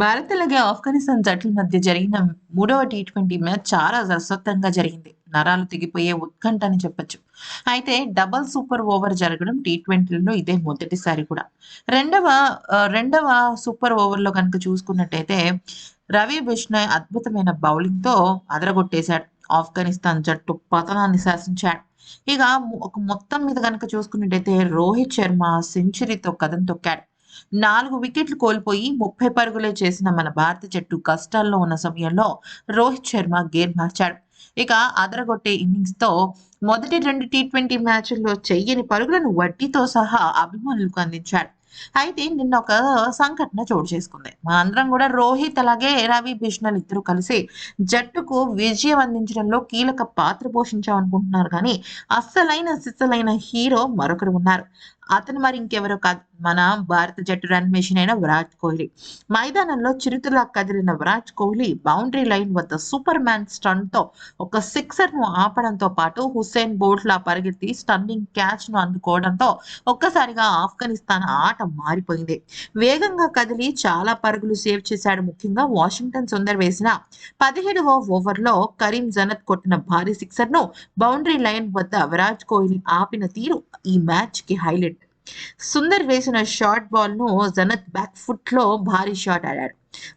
భారత్ అలాగే ఆఫ్ఘనిస్తాన్ జట్ల మధ్య జరిగిన మూడవ టీ ట్వంటీ మ్యాచ్ చాలా రసవత్తంగా జరిగింది. నరాలు తెగిపోయే ఉత్కంఠ అని చెప్పొచ్చు. అయితే డబల్ సూపర్ ఓవర్ జరగడం టీ ట్వంటీలో ఇదే మొదటిసారి కూడా. రెండవ రెండవ సూపర్ ఓవర్లో కనుక చూసుకున్నట్టయితే రవి బిష్ణాయ్ అద్భుతమైన బౌలింగ్తో అదరగొట్టేశాడు. ఆఫ్ఘనిస్తాన్ జట్టు పతనాన్ని శాసించాడు. ఇక ఒక మొత్తం మీద కనుక చూసుకున్నట్టయితే రోహిత్ శర్మ సెంచరీతో కథం తొక్కాడు. నాలుగు వికెట్లు కోల్పోయి ముప్పై పరుగులే చేసిన మన భారత జట్టు కష్టాల్లో ఉన్న సమయంలో రోహిత్ శర్మ గేర్ మార్చాడు. ఇక అదరగొట్టే ఇన్నింగ్స్తో మొదటి రెండు టీ ట్వంటీ మ్యాచ్ల్లో చెయ్యని పరుగులను వడ్డీతో సహా అభిమానులకు అందించాడు. అయితే నిన్న ఒక సంఘటన చోటు చేసుకుంది. మా అందరం కూడా రోహిత్ అలాగే రవి బిష్ణల్ ఇద్దరు కలిసి జట్టుకు విజయం అందించడంలో కీలక పాత్ర పోషించామనుకుంటున్నారు కానీ అస్సలైన సిస్సలైన హీరో మరొకరు ఉన్నారు. అతను మరి ఇంకెవరో కాదు. మన భారత జట్టు రన్ మెషిన్ అయిన విరాట్ కోహ్లీ. మైదానంలో చిరుతలా కదిలిన విరాట్ కోహ్లీ బౌండరీ లైన్ వద్ద సూపర్ మ్యాన్ స్టన్తో ఒక సిక్సర్ను ఆపడంతో పాటు హుస్సేన్ బోల్ట్ లా పరిగెత్తి స్టన్నింగ్ క్యాచ్ను అందుకోవడంతో ఒక్కసారిగా ఆఫ్ఘనిస్తాన్ ఆట మారిపోయింది. వేగంగా కదిలి చాలా పరుగులు సేవ్ చేశాడు ముఖ్యంగా వాషింగ్టన్ సుందర్ వేసిన పదిహేడవ ఓవర్లో కరీం జనత్ కొట్టిన భారీ సిక్సర్ను బౌండరీ లైన్ వద్ద విరాట్ కోహ్లీ ఆపిన తీరు ఈ మ్యాచ్కి హైలైట్ సుందర్ వేసిన షార్ట్ బాల్ను జనత్ బ్యాక్ ఫుట్లో భారీ షాట్ ఆడాడు.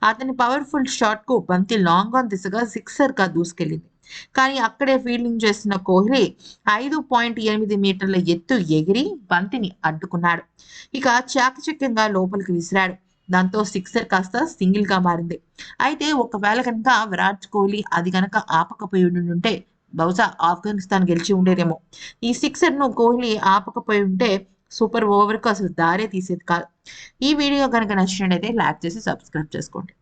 అతని పవర్ఫుల్ షాట్కు బంతి లాంగ్ ఆన్ దిశగా సిక్సర్గా దూసుకెళ్ళింది. కానీ అక్కడే ఫీల్డింగ్ చేసిన కోహ్లీ ఐదు పాయింట్ ఎనిమిది మీటర్ల ఎత్తు ఎగిరి బంతిని అడ్డుకున్నాడు. ఇక చాకచక్యంగా లోపలికి విసిరాడు. దాంతో సిక్సర్ కాస్త సింగిల్గా మారింది. అయితే ఒకవేళ కనుక విరాట్ కోహ్లీ అది కనుక ఆపకపోయి ఉంటే బహుశా ఆఫ్ఘనిస్తాన్ గెలిచి ఉండేదేమో ఈ సిక్సర్ను కోహ్లీ ఆపకపోయి ఉంటే సూపర్ ఓవర్కు అసలు దారే తీసేది కాదు. ఈ వీడియో కనుక నచ్చినట్టయితే లైక్ చేసి సబ్స్క్రైబ్ చేసుకోండి.